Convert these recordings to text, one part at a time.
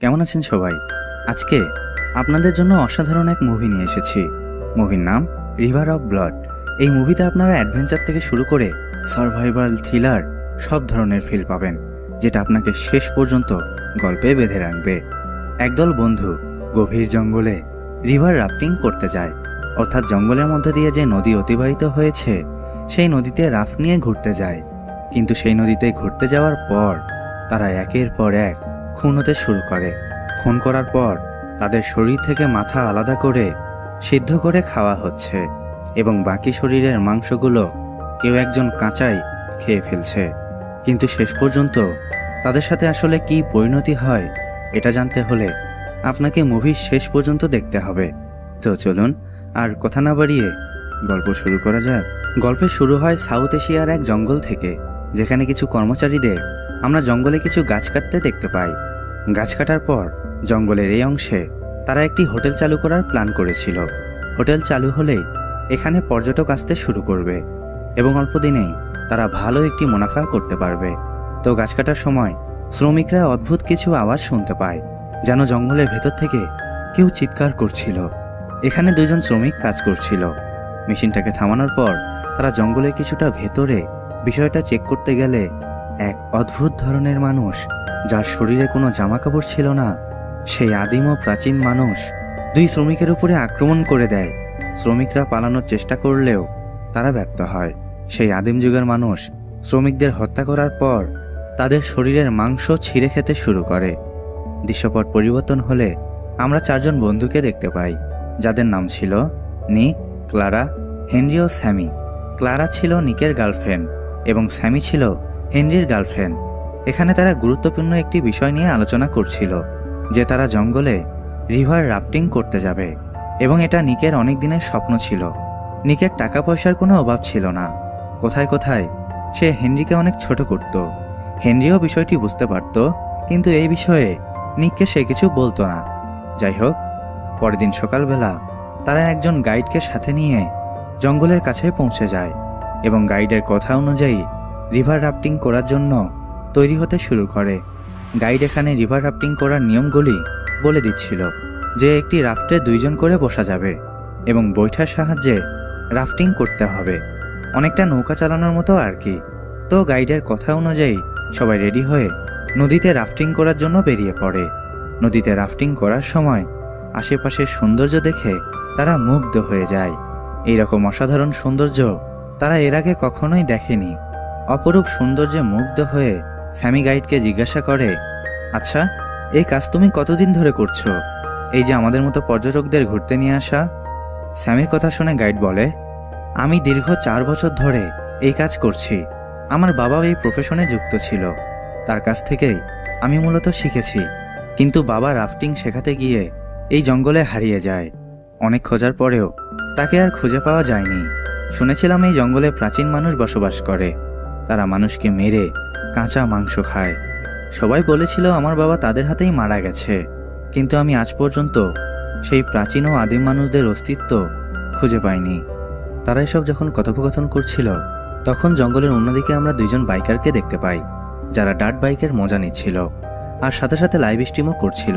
কেমন আছেন সবাই? আজকে আপনাদের জন্য অসাধারণ এক মুভি নিয়ে এসেছি। মুভির নাম রিভার অফ ব্লাড এই মুভিতে আপনারা অ্যাডভেঞ্চার থেকে শুরু করে সার্ভাইভাল থ্রিলার সব ধরনের ফিল পাবেন, যেটা আপনাকে শেষ পর্যন্ত গল্পে বেঁধে রাখবে। একদল বন্ধু গভীর জঙ্গলে রিভার রাফটিং করতে যায়। অর্থাৎ জঙ্গলের মধ্যে দিয়ে যে নদী অতিবাহিত হয়েছে, সেই নদীতে রাফ নিয়ে ঘুরতে যায়। কিন্তু সেই নদীতে ঘুরতে যাওয়ার পর তারা একের পর এক খুন হতে শুরু করে। খুন করার পর তাদের শরীর থেকে মাথা আলাদা করে সিদ্ধ করে খাওয়া হচ্ছে এবং বাকি শরীরের মাংসগুলো কেউ একজন কাঁচাই খেয়ে ফেলছে। কিন্তু শেষ পর্যন্ত তাদের সাথে আসলে কি পরিণতি হয় এটা জানতে হলে আপনাকে মুভির শেষ পর্যন্ত দেখতে হবে। তো চলুন আর কথা না বাড়িয়ে গল্প শুরু করা যাক। গল্পের শুরু হয় সাউথ এশিয়ার এক জঙ্গল থেকে, যেখানে কিছু কর্মচারীদের আমরা জঙ্গলে কিছু গাছ কাটতে দেখতে পাই। গাছ কাটার পর জঙ্গলের এই অংশে তারা একটি হোটেল চালু করার প্ল্যান করেছিল। হোটেল চালু হলেই এখানে পর্যটক আসতে শুরু করবে এবং অল্প দিনেই তারা ভালো একটি মুনাফা করতে পারবে। তো গাছ কাটার সময় শ্রমিকরা অদ্ভুত কিছু আওয়াজ শুনতে পায়, যেন জঙ্গলের ভেতর থেকে কেউ চিৎকার করছিল। এখানে দুজন শ্রমিক কাজ করছিল। মেশিনটাকে থামানোর পর তারা জঙ্গলের কিছুটা ভেতরে বিষয়টা চেক করতে গেলে এক অদ্ভুত ধরনের মানুষ যার শরীরে কোনো জামা কাপড় ছিল না, সেই আদিম ও প্রাচীন মানুষ দুই শ্রমিকের উপরে আক্রমণ করে দেয়। শ্রমিকরা পালানোর চেষ্টা করলেও তারা ব্যর্থ হয়। সেই আদিম যুগের মানুষ শ্রমিকদের হত্যা করার পর তাদের শরীরের মাংস ছিঁড়ে খেতে শুরু করে। দৃশ্যপট পরিবর্তন হলে আমরা চারজন বন্ধুকে দেখতে পাই, যাদের নাম ছিল নিক, ক্লারা, হেনরি ও স্যামি। ক্লারা ছিল নিকের গার্লফ্রেন্ড এবং স্যামি ছিল হেনরির গার্লফ্রেন্ড। এখানে তারা গুরুত্বপূর্ণ একটি বিষয় নিয়ে আলোচনা করছিল, যে তারা জঙ্গলে রিভার রাফটিং করতে যাবে, এবং এটা নিকের অনেক দিনের স্বপ্ন ছিল। নিকের টাকা পয়সার কোনো অভাব ছিল না। কোথায় কোথায় সে হেনরিকে অনেক ছোট করত। হেনরিও বিষয়টি বুঝতে পারত, কিন্তু এই বিষয়ে নিককে সে কিছু বলতো না। যাই হোক, পরের দিন সকালবেলা তারা একজন গাইডকে সাথে নিয়ে জঙ্গলের কাছে পৌঁছে যায়, এবং গাইডের কথা অনুযায়ী রিভার রাফটিং করার জন্য তৈরি হতে শুরু করে। গাইড এখানে রিভার রাফটিং করার নিয়মগুলি বলে দিচ্ছিল যে একটি রাফটে দুইজন করে বসা যাবে এবং বৈঠার সাহায্যে রাফটিং করতে হবে। অনেকটা নৌকা চালানোর মতো আর কি। তো গাইডের কথা অনুযায়ী সবাই রেডি হয়ে নদীতে রাফটিং করার জন্য বেরিয়ে পড়ে। নদীতে রাফটিং করার সময় আশেপাশের সৌন্দর্য দেখে তারা মুগ্ধ হয়ে যায়। এইরকম অসাধারণ সৌন্দর্য তারা এর আগে কখনোই দেখেনি। অপরূপ সৌন্দর্যে মুগ্ধ হয়ে স্যামি গাইডকে জিজ্ঞাসা করে আচ্ছা এই কাজ তুমি কতদিন ধরে করছ? এই যে আমাদের মতো পর্যটকদের ঘুরতে নিয়ে আসা? স্যামির কথা শুনে গাইড বলে, আমি দীর্ঘ চার বছর ধরে এই কাজ করছি। আমার বাবাও এই প্রফেশনে যুক্ত ছিল। তার কাছ থেকেই আমি মূলত শিখেছি। কিন্তু বাবা রাফটিং শেখাতে গিয়ে এই জঙ্গলে হারিয়ে যায়। অনেক খোঁজার পরেও তাকে আর খুঁজে পাওয়া যায়নি। শুনেছিলাম এই জঙ্গলে প্রাচীন মানুষ বসবাস করে। তারা মানুষকে মেরে কাঁচা মাংস খায়। সবাই বলেছিল, আমার বাবা তাদের হাতেই মারা গেছে। কিন্তু আমি আজ পর্যন্ত সেই প্রাচীন ও আদিম মানুষদের অস্তিত্ব খুঁজে পাইনি। তারা এসব যখন কথোপকথন করছিল, তখন জঙ্গলের অন্যদিকে আমরা দুইজন বাইকারকে দেখতে পাই, যারা ডার্ট বাইকের মজা নিচ্ছিল। আর সাথে সাথে লাইভ স্ট্রিমও করছিল।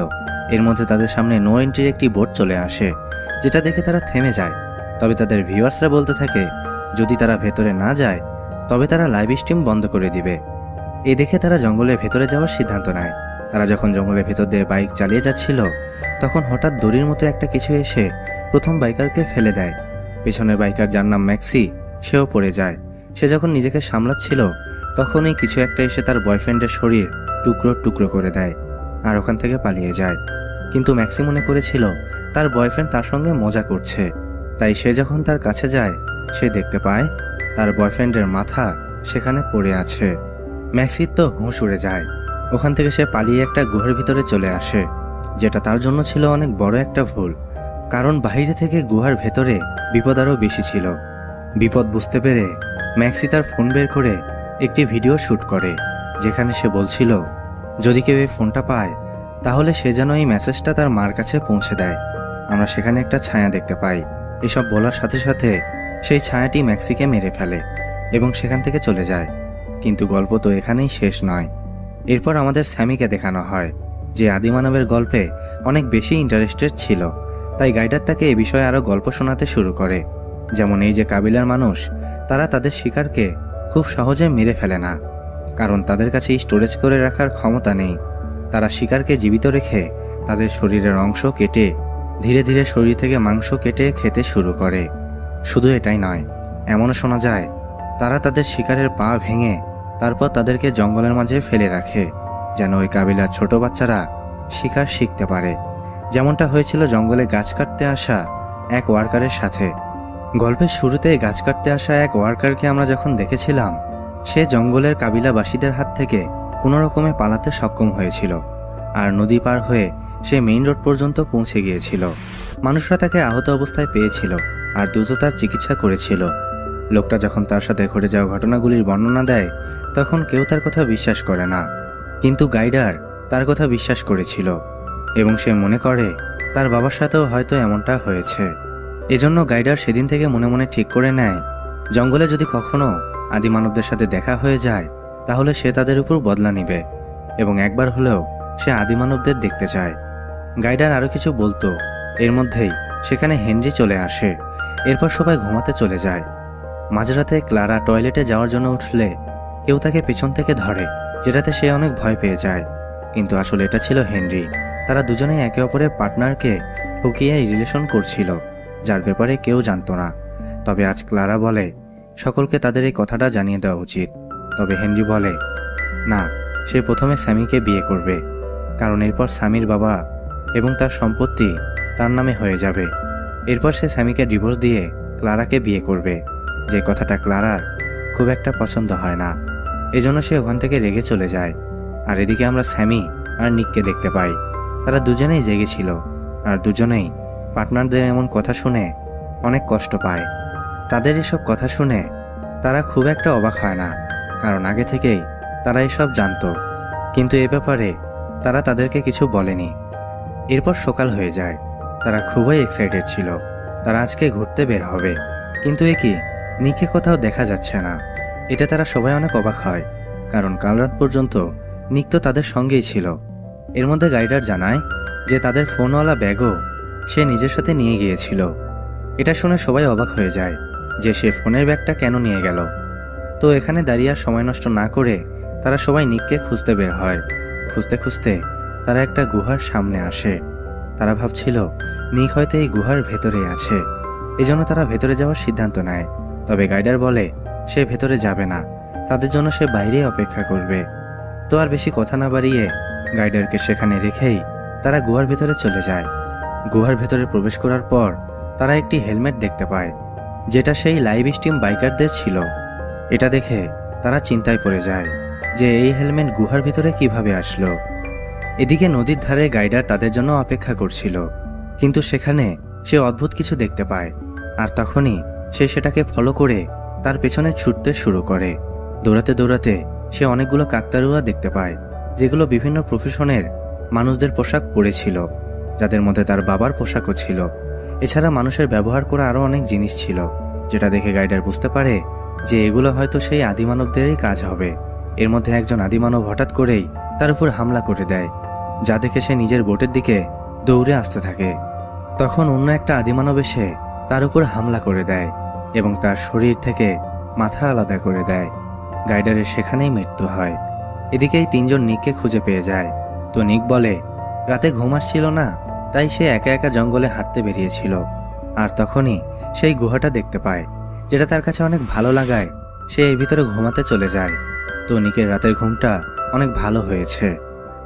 এর মধ্যে তাদের সামনে নো এন্ট্রির একটি বোর্ড চলে আসে, যেটা দেখে তারা থেমে যায়। তবে তাদের ভিউয়ার্সরা বলতে থাকে, যদি তারা ভেতরে না যায়, তবে তারা লাইভ স্ট্রিম বন্ধ করে দিবে। এ দেখে তারা জঙ্গলের ভেতরে যাওয়ার সিদ্ধান্ত নেয়। তারা যখন জঙ্গলের ভেতর দিয়ে বাইক চালিয়ে যাচ্ছিল, তখন হঠাৎ দড়ির মতো একটা কিছু এসে প্রথম বাইকারকে ফেলে দেয়। পেছনের বাইকার যার নাম ম্যাক্সি, সেও পড়ে যায়। সে যখন নিজেকে সামলাচ্ছিল, তখনই কিছু একটা এসে তার বয়ফ্রেন্ডের শরীর টুকরো টুকরো করে দেয় আর ওখান থেকে পালিয়ে যায়। কিন্তু ম্যাক্সি মনে করেছিল, তার বয়ফ্রেন্ড তার সঙ্গে মজা করছে। তাই সে যখন তার কাছে যায়, সে দেখতে পায় তার বয়ফ্রেন্ডের মাথা সেখানে পড়ে আছে। ম্যাক্সির তো হুঁশ উড়ে যায়। ওখান থেকে সে পালিয়ে একটা গুহার ভিতরে চলে আসে, যেটা তার জন্য ছিল অনেক বড় একটা ভুল। কারণ বাইরে থেকে গুহার ভেতরে বিপদ আরও বেশি ছিল। বিপদ বুঝতে পেরে ম্যাক্সি তার ফোন বের করে একটি ভিডিও শ্যুট করে, যেখানে সে বলছিল, যদি কেউ এই ফোনটা পায়, তাহলে সে যেন এই মেসেজটা তার মার কাছে পৌঁছে দেয়। আমরা সেখানে একটা ছায়া দেখতে পাই। এসব বলার সাথে সাথে সেই ছায়াটি ম্যাক্সিকে মেরে ফেলে এবং সেখান থেকে চলে যায়। কিন্তু গল্প তো এখানেই শেষ নয়। এরপর আমাদের স্যামিকে দেখানো হয়, যে আদিমানবের গল্পে অনেক বেশি ইন্টারেস্টেড ছিল, তাই গাইডার তাকে এ বিষয়ে আরও গল্প শোনাতে শুরু করে। যেমন এই যে কাবিলার মানুষ, তারা তাদের শিকারকে খুব সহজে মেরে ফেলে না, কারণ তাদের কাছে স্টোরেজ করে রাখার ক্ষমতা নেই। তারা শিকারকে জীবিত রেখে তাদের শরীরের অংশ কেটে, ধীরে ধীরে শরীর থেকে মাংস কেটে খেতে শুরু করে। শুধু এটাই নয়, এমনও শোনা যায়, তারা তাদের শিকারের পা ভেঙে তারপর তাদেরকে জঙ্গলের মাঝে ফেলে রাখে, যেন ওই কাবিলার ছোট বাচ্চারা শিকার শিখতে পারে। যেমনটা হয়েছিল জঙ্গলে গাছ কাটতে আসা এক ওয়ার্কারের সাথে। গল্পের শুরুতে গাছ কাটতে আসা এক ওয়ার্কারকে আমরা যখন দেখেছিলাম, সে জঙ্গলের কাবিলাবাসীদের হাত থেকে কোনো রকমে পালাতে সক্ষম হয়েছিল আর নদী পার হয়ে সে মেইন রোড পর্যন্ত পৌঁছে গিয়েছিল। মানুষরা তাকে আহত অবস্থায় পেয়েছিল আর দ্রুত তার চিকিৎসা করেছিল। লোকটা যখন তার সাথে ঘটে যাওয়া ঘটনাগুলির বর্ণনা দেয়, তখন কেউ তার কথা বিশ্বাস করে না। কিন্তু গাইডার তার কথা বিশ্বাস করেছিল এবং সে মনে করে, তার বাবার সাথেও হয়তো এমনটা হয়েছে। এজন্য গাইডার সেদিন থেকে মনে মনে ঠিক করে নেয়, জঙ্গলে যদি কখনো আদি মানবদের সাথে দেখা হয়ে যায়, তাহলে সে তাদের উপর বদলা নিবে এবং একবার হলেও সে আদি মানবদের দেখতে চায়। গাইডার আরও কিছু বলতো, এর মধ্যেই সেখানে হেনরি চলে আসে, এরপর সবাই ঘুমাতে চলে যায়। মাঝরাতে ক্লারা টয়লেটে যাওয়ার জন্য উঠলে কেউ তাকে পেছন থেকে ধরে, যেটাতে সে অনেক ভয় পেয়ে যায়। কিন্তু আসলে এটা ছিল হেনরি। তারা দুজনেই একে অপরের পার্টনারকে ঠকিয়ে রিলেশন করছিল, যার ব্যাপারে কেউ জানতো না। তবে আজ ক্লারা বলে, সকলকে তাদের এই কথাটা জানিয়ে দেওয়া উচিত। তবে হেনরি বলে, না, সে প্রথমে স্যামিকে বিয়ে করবে। কারণ এরপর স্বামীর বাবা এবং তার সম্পত্তি তার নামে হয়ে যাবে। এরপর সে স্যামিকে ডিভোর্স দিয়ে ক্লারাকে বিয়ে করবে। যে কথাটা ক্লারার খুব একটা পছন্দ হয় না। এজন্য সে ওখান থেকে রেগে চলে যায়। আর এদিকে আমরা স্যামি আর নিককে দেখতে পাই। তারা দুজনেই জেগেছিল আর দুজনেই পার্টনারদের এমন কথা শুনে অনেক কষ্ট পায়। তাদের এসব কথা শুনে তারা খুব একটা অবাক হয় না। কারণ আগে থেকেই তারা এসব জানতো। কিন্তু এ ব্যাপারে তারা তাদেরকে কিছু বলেনি। এরপর সকাল হয়ে যায়। তারা খুবই এক্সাইটেড ছিল। তারা আজকে ঘুরতে বের হবে। কিন্তু এ কি? নিকে কোথাও দেখা যাচ্ছে না। এতে তারা সবাই অনেক অবাক হয়, কারণ কাল রাত পর্যন্ত নিক তো তাদের সঙ্গেই ছিল। এর মধ্যে গাইডার জানায় যে তাদের ফোনওয়ালা ব্যাগও সে নিজের সাথে নিয়ে গিয়েছিল। এটা শুনে সবাই অবাক হয়ে যায় যে সে ফোনের ব্যাগটা কেন নিয়ে গেল। তো এখানে দাঁড়িয়ে আর সময় নষ্ট না করে তারা সবাই নিককে খুঁজতে বের হয়। খুঁজতে খুঁজতে তারা একটা গুহার সামনে আসে। তারা ভাবছিল, নিক হয়তো এই গুহার ভেতরে আছে। এজন্য তারা ভেতরে যাওয়ার সিদ্ধান্ত নেয়। তবে গাইডার বলে, সে ভেতরে যাবে না। তাদের জন্য সে বাইরেই অপেক্ষা করবে। তো আর বেশি কথা না বাড়িয়ে গাইডারকে সেখানে রেখেই তারা গুহার ভেতরে চলে যায়। গুহার ভেতরে প্রবেশ করার পর তারা একটি হেলমেট দেখতে পায়, যেটা সেই লাইভ স্টিম বাইকারদের ছিল। এটা দেখে তারা চিন্তায় পড়ে যায় যে এই হেলমেট গুহার ভিতরে কীভাবে আসলো। এদিকে নদীর ধারে গাইডার তাদের জন্য অপেক্ষা করছিল, কিন্তু সেখানে সে অদ্ভুত কিছু দেখতে পায়, আর তখনই সে সেটাকে ফলো করে তার পেছনে ছুটতে শুরু করে। দৌড়াতে দৌড়াতে সে অনেকগুলো কাকতারুয়া দেখতে পায়, যেগুলো বিভিন্ন প্রফেশনের মানুষদের পোশাক পরেছিল, যাদের মধ্যে তার বাবার পোশাকও ছিল। এছাড়া মানুষের ব্যবহার করা আরও অনেক জিনিস ছিল, যেটা দেখে গাইডার বুঝতে পারে যে এগুলো হয়তো সেই আদিমানবদেরই কাজ হবে। এর মধ্যে একজন আদিমানব হঠাৎ করেই তার উপর হামলা করে দেয়, যা দেখে সে নিজের বোটের দিকে দৌড়ে আসতে থাকে। তখন অন্য একটা আদিমানব এসে তার উপর হামলা করে দেয় এবং তার শরীর থেকে মাথা আলাদা করে দেয়। গাইডারের সেখানেই মৃত্যু হয়। এদিকেই তিনজন নিককে খুঁজে পেয়ে যায়। তো নিক বলে, রাতে ঘুম আসছিল না, তাই সে একা একা জঙ্গলে হাঁটতে বেরিয়েছিল। আর তখনই সেই গুহাটা দেখতে পায়, যেটা তার কাছে অনেক ভালো লাগায়। সে এর ভিতরে ঘুমাতে চলে যায়। তো নিকের রাতের ঘুমটা অনেক ভালো হয়েছে।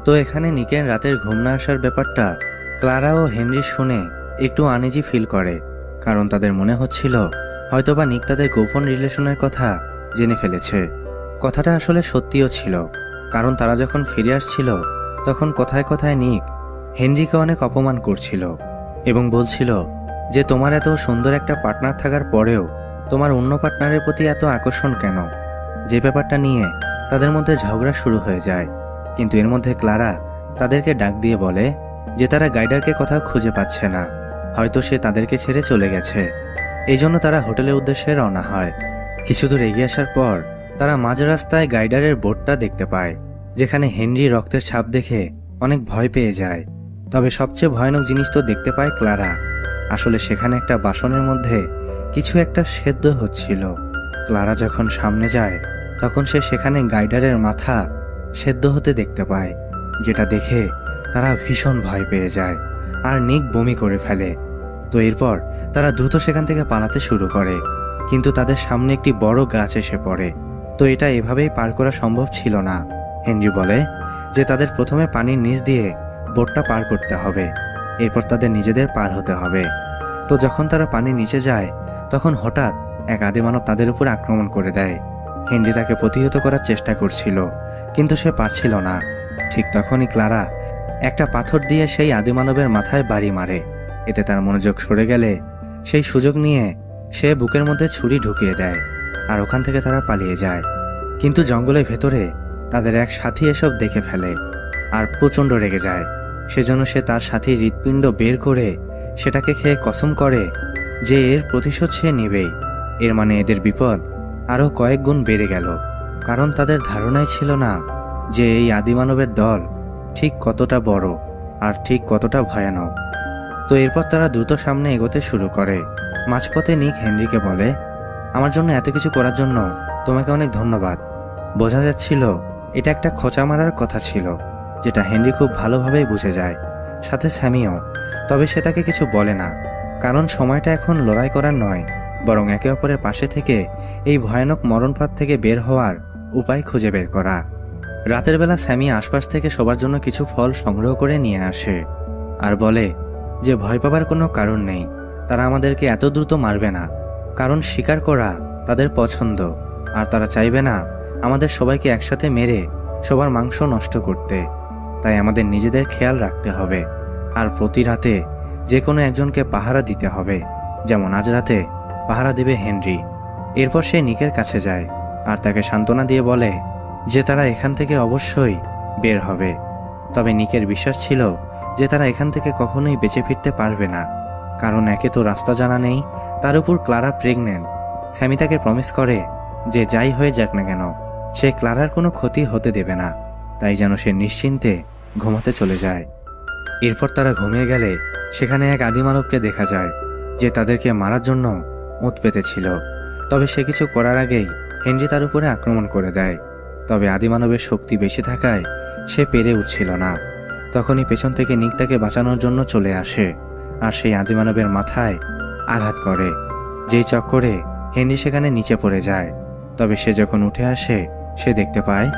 তো এখানে নিকের রাতের ঘুম না আসার ব্যাপারটা ক্লারা ও হেনরি শুনে একটু আনিজি ফিল করে। কারণ তাদের মনে হচ্ছিল হয়তোবা নিক তাদের গোপন রিলেশনের কথা জেনে ফেলেছে। কথাটা আসলে সত্যিও ছিল, কারণ তারা যখন ফিরে আসছিল, তখন কথায় কথায় নিক হেনরিকে অনেক অপমান করছিল এবং বলছিল যে, তোমার এত সুন্দর একটা পার্টনার থাকার পরেও তোমার অন্য পার্টনারের প্রতি এত আকর্ষণ কেন? যে ব্যাপারটা নিয়ে তাদের মধ্যে ঝগড়া শুরু হয়ে যায়। কিন্তু এর মধ্যে ক্লারা তাদেরকে ডাক দিয়ে বলে যে, তারা গাইডারকে কোথাও খুঁজে পাচ্ছে না। হয়তো সে তাদেরকে ছেড়ে চলে গেছে। এই জন্য তারা হোটেলের উদ্দেশ্যে রওনা হয়। কিছু দূর এগিয়ে আসার পর, তারা মাঝ রাস্তায় গাইডারের বোটটা দেখতে পায়, যেখানে হেনরি রক্তের ছাপ দেখে অনেক ভয় পেয়ে যায়। তবে সবচেয়ে ভয়ানক জিনিস তো দেখতে পায় ক্লারা। আসলে সেখানে একটা বাসনের মধ্যে কিছু একটা সেদ্ধ হচ্ছিল। ক্লারা যখন সামনে যায়, তখন সে সেখানে গাইডারের মাথা সেদ্ধ হতে দেখতে পায়, যেটা দেখে তারা ভীষণ ভয় পেয়ে যায়। আর নিক বমি করে ফেলে। তো এরপর তারা দ্রুত সেখান থেকে পালাতে শুরু করে। কিন্তু তাদের সামনে একটি বড় গাছ এসে পড়ে। তো এটা এভাবেই পার করা সম্ভব ছিল না। হেনরি বলে যে তাদের প্রথমে পানির নিচ দিয়ে বোটটা পার করতে হবে। এরপর তাদের নিজেদের পার হতে হবে। তো যখন তারা পানির নিচে যায়, তখন হঠাৎ এক আদিমানব তাদের উপর আক্রমণ করে দেয়। হেনরি তাকে প্রতিহত করার চেষ্টা করছিল, কিন্তু সে পারছিল না। ঠিক তখনই ক্লারা একটা পাথর দিয়ে সেই আদিমানবের মাথায় বাড়ি মারে। এতে তার মনোযোগ সরে গেলে সেই সুযোগ নিয়ে সে বুকের মধ্যে ছুরি ঢুকিয়ে দেয় আর ওখান থেকে তারা পালিয়ে যায়। কিন্তু জঙ্গলের ভেতরে তাদের এক সাথী এসব দেখে ফেলে আর প্রচণ্ড রেগে যায়। সেজন্য সে তার সাথী হৃৎপিণ্ড বের করে সেটাকে খেয়ে কসম করে যে এর প্রতিশোধ সে নেবেই। এর মানে এদের বিপদ আরও কয়েক গুণ বেড়ে গেল। কারণ তাদের ধারণাই ছিল না যে এই আদিমানবের দল ঠিক কতটা বড় আর ঠিক কতটা ভয়ানক। তো এরপর তারা দ্রুত সামনে এগোতে শুরু করে। মাঝপথে নিক হেনরিকে বলে, আমার জন্য এত কিছু করার জন্য তোমাকে অনেক ধন্যবাদ। বোঝা যাচ্ছিল এটা একটা খোঁচা মারার কথা ছিল, যেটা হেনরি খুব ভালোভাবেই বুঝে যায়। সাথে স্যামিও, তবে সে তাকে কিছু বলে না, কারণ সময়টা এখন লড়াই করার নয়, বরং একে অপরের পাশে থেকে এই ভয়ানক মরণপাত থেকে বের হওয়ার উপায় খুঁজে বের করা। রাতের বেলা স্যামি আশপাশ থেকে সবার জন্য কিছু ফল সংগ্রহ করে নিয়ে আসে আর বলে যে ভয় পাবার কোনো কারণ নেই, তারা আমাদেরকে এত দ্রুত মারবে না। কারণ শিকার করা তাদের পছন্দ, আর তারা চাইবে না আমাদের সবাইকে একসাথে মেরে সবার মাংস নষ্ট করতে। তাই আমাদের নিজেদের খেয়াল রাখতে হবে, আর প্রতি রাতে যে কোনো একজনকে পাহারা দিতে হবে, যেমন আজ রাতে পাহারা দেবে হেনরি। এরপর সে নিকের কাছে যায়, আর তাকে সান্ত্বনা দিয়ে বলে যে তারা এখান থেকে অবশ্যই বের হবে। তবে নিকের বিশ্বাস ছিল যে তারা এখান থেকে কখনোই বেঁচে ফিরতে পারবে না। কারণ একে তো রাস্তা জানা নেই, তার উপর ক্লারা প্রেগনেন্ট স্যামি তাকে প্রমিস করে যে যাই হয়ে যাক না কেন, সে ক্লারার কোনো ক্ষতি হতে দেবে না, তাই যেন সে নিশ্চিন্তে ঘুমাতে চলে যায়। এরপর তারা ঘুমিয়ে গেলে সেখানে এক আদিমানবকে দেখা যায়, যে তাদেরকে মারার জন্য উঁত পেতেছিল তবে সে কিছু করার আগেই হেনরি তার উপরে আক্রমণ করে দেয়। তবে আদিমানবের শক্তি বেশি থাকায় সে পেরে উঠছিল না। তখনই পেছন থেকে নিক তাকে বাঁচানোর জন্য চলে আসে আর সেই আদিমানবের মাথায় আঘাত করে। যেই চক্করে হেনরি সেখানে নিচে পড়ে যায়, তবে সে যখন উঠে আসে, সে দেখতে পায়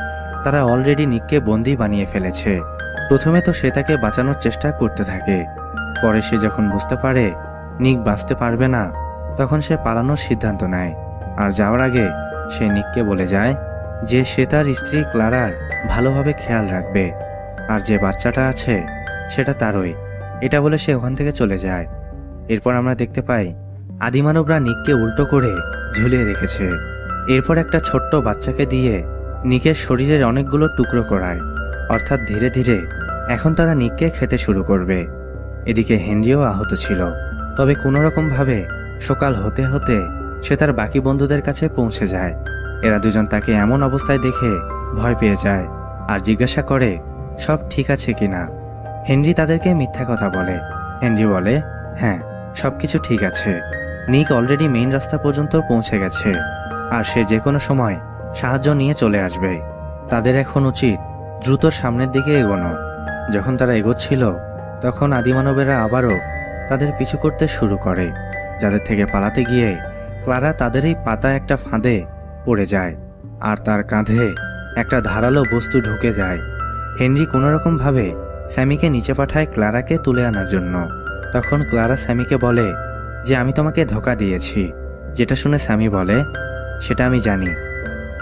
তারা অলরেডি নিককে বন্দি বানিয়ে ফেলেছে। প্রথমে তো সে তাকে বাঁচানোর চেষ্টা করতে থাকে, পরে সে যখন বুঝতে পারে নিক বাঁচতে পারবে না, তখন সে পালানোর সিদ্ধান্ত নেয়। আর যাওয়ার আগে সে নিককে বলে যায় যে সে তার স্ত্রী ক্লারার ভালোভাবে খেয়াল রাখবে। আর যে বাচ্চাটা আছে, সেটা তারই। এটা বলে সে ওখান থেকে চলে যায়। এরপর আমরা দেখতে পাই, আদিমানবরা নিককে উল্টো করে ঝুলিয়ে রেখেছে। এরপর একটা ছোট্ট বাচ্চাকে দিয়ে নিকের শরীরের অনেকগুলো টুকরো করায়। অর্থাৎ ধীরে ধীরে এখন তারা নিককে খেতে শুরু করবে। এদিকে হেনরিও আহত ছিল। তবে কোনোরকমভাবে সকাল হতে হতে সে তার বাকি বন্ধুদের কাছে পৌঁছে যায়। এরা দুজন তাকে এমন অবস্থায় দেখে ভয় পেয়ে যায় আর জিজ্ঞাসা করে, সব ঠিক আছে কিনা হেনরি তাদেরকে মিথ্যা কথা বলে। হেনরি বলে হ্যাঁ সব কিছু ঠিক আছে। নিক অলরেডি মেইন রাস্তা পর্যন্ত পৌঁছে গেছে আর সে যে কোনো সময় সাহায্য নিয়ে চলে আসবে। তাদের এখন উচিত দ্রুত সামনের দিকে এগোনো। যখন তারা এগোচ্ছিল, তখন আদিমানবেরা আবারও তাদের পিছু করতে শুরু করে। যাদের থেকে পালাতে গিয়ে, ক্লারা তাদেরই পাতা একটা ফাঁদে পড়ে যায়, আর তার কাঁধে একটা ধারালো বস্তু ঢুকে যায়। হেনরি কোনোরকমভাবে স্যামিকে নিচে পাঠায় ক্লারাকে তুলে আনার জন্য। তখন ক্লারা স্যামিকে বলে, যে আমি তোমাকে ধোকা দিয়েছি। যেটা শুনে স্যামি বলে, সেটা আমি জানি।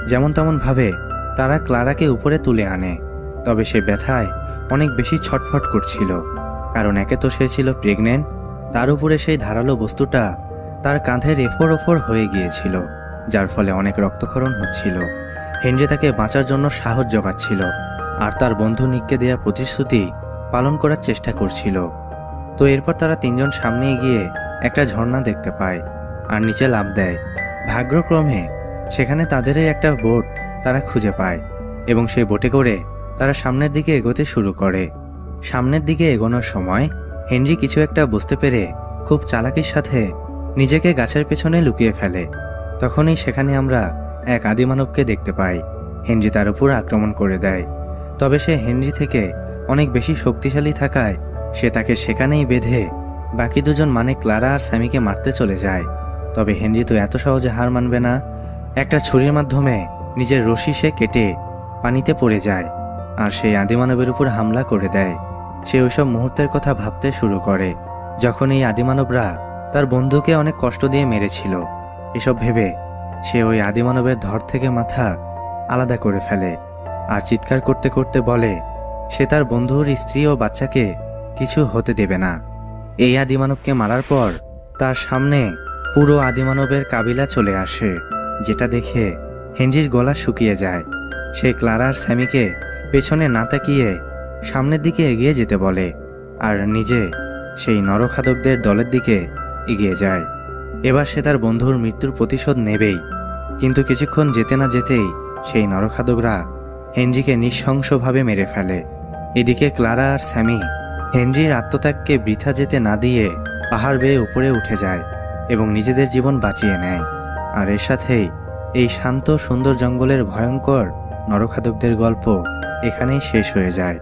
যেমন তেমনভাবে তারা ক্লারাকে উপরে তুলে আনে, তবে সে ব্যথায় অনেক বেশি ছটফট করছিল। কারণ একে তো সে ছিল প্রেগনেন্ট, তার উপরে সেই ধারালো বস্তুটা তার কাঁধের এফোর ওফর হয়ে গিয়েছিল। যার ফলে অনেক রক্তক্ষরণ হচ্ছিল। হেনরি তাকে বাঁচার জন্য সাহস জোগাচ্ছিল, আর তার বন্ধু নিককে দেওয়া প্রতিশ্রুতি পালন করার চেষ্টা করছিল। তো এরপর তারা তিনজন সামনে এগিয়ে একটা ঝর্ণা দেখতে পায়, আর নিচে লাভ দেয়। ভাগ্যক্রমে সেখানে তাদেরই একটা বোট তারা খুঁজে পায়, এবং সেই বোটে করে তারা সামনের দিকে এগোতে শুরু করে। সামনের দিকে এগোনোর সময় হেনরি কিছু একটা বুঝতে পেরে খুব চালাকির সাথে নিজেকে গাছের পেছনে লুকিয়ে ফেলে। তখনই সেখানে আমরা এক আদিমানবকে দেখতে পাই। হেনরি তার উপর আক্রমণ করে দেয়। তবে সে হেনরি থেকে অনেক বেশি শক্তিশালী থাকায় সে তাকে সেখানেই বেঁধে বাকি দুজন মানে ক্লারা আর স্যামিকে মারতে চলে যায়। তবে হেনরি তো এত সহজে হার মানবে না। একটা ছুরির মাধ্যমে নিজের রশি সে কেটে পানিতে পড়ে যায় আর সেই আদিমানবের উপর হামলা করে দেয়। সে ওইসব মুহূর্তের কথা ভাবতে শুরু করে। যখন এই আদিমানবরা তার বন্ধুকে অনেক কষ্ট দিয়ে মেরেছিল। এসব ভেবে সে ওই আদিমানবের ধর থেকে মাথা আলাদা করে ফেলে আর চিৎকার করতে করতে বলে, সে তার বন্ধুর স্ত্রী ও বাচ্চাকে কিছু হতে দেবে না। এই আদিমানবকে মারার পর তার সামনে পুরো আদিমানবের কাবিলা চলে আসে, যেটা দেখে হেনরির গলা শুকিয়ে যায়। সে ক্লারার স্যামিকে পেছনে না তাকিয়ে সামনের দিকে এগিয়ে যেতে বলে আর নিজে সেই নরখাদকদের দলের দিকে এগিয়ে যায়। এবার সে তার বন্ধুর মৃত্যুর প্রতিশোধ নেবেই। কিন্তু কিছুক্ষণ যেতে না যেতেই সেই নরখাদকরা হেনরিকে নৃশংসভাবে মেরে ফেলে। এদিকে ক্লারা আর স্যামি হেনরির আত্মত্যাগকে বৃথা যেতে না দিয়ে পাহাড় বেয়ে উপরে উঠে যায় এবং নিজেদের জীবন বাঁচিয়ে নেয়। আর এর সাথেই এই শান্ত সুন্দর জঙ্গলের ভয়ঙ্কর নরখাদকদের গল্প এখানেই শেষ হয়ে যায়।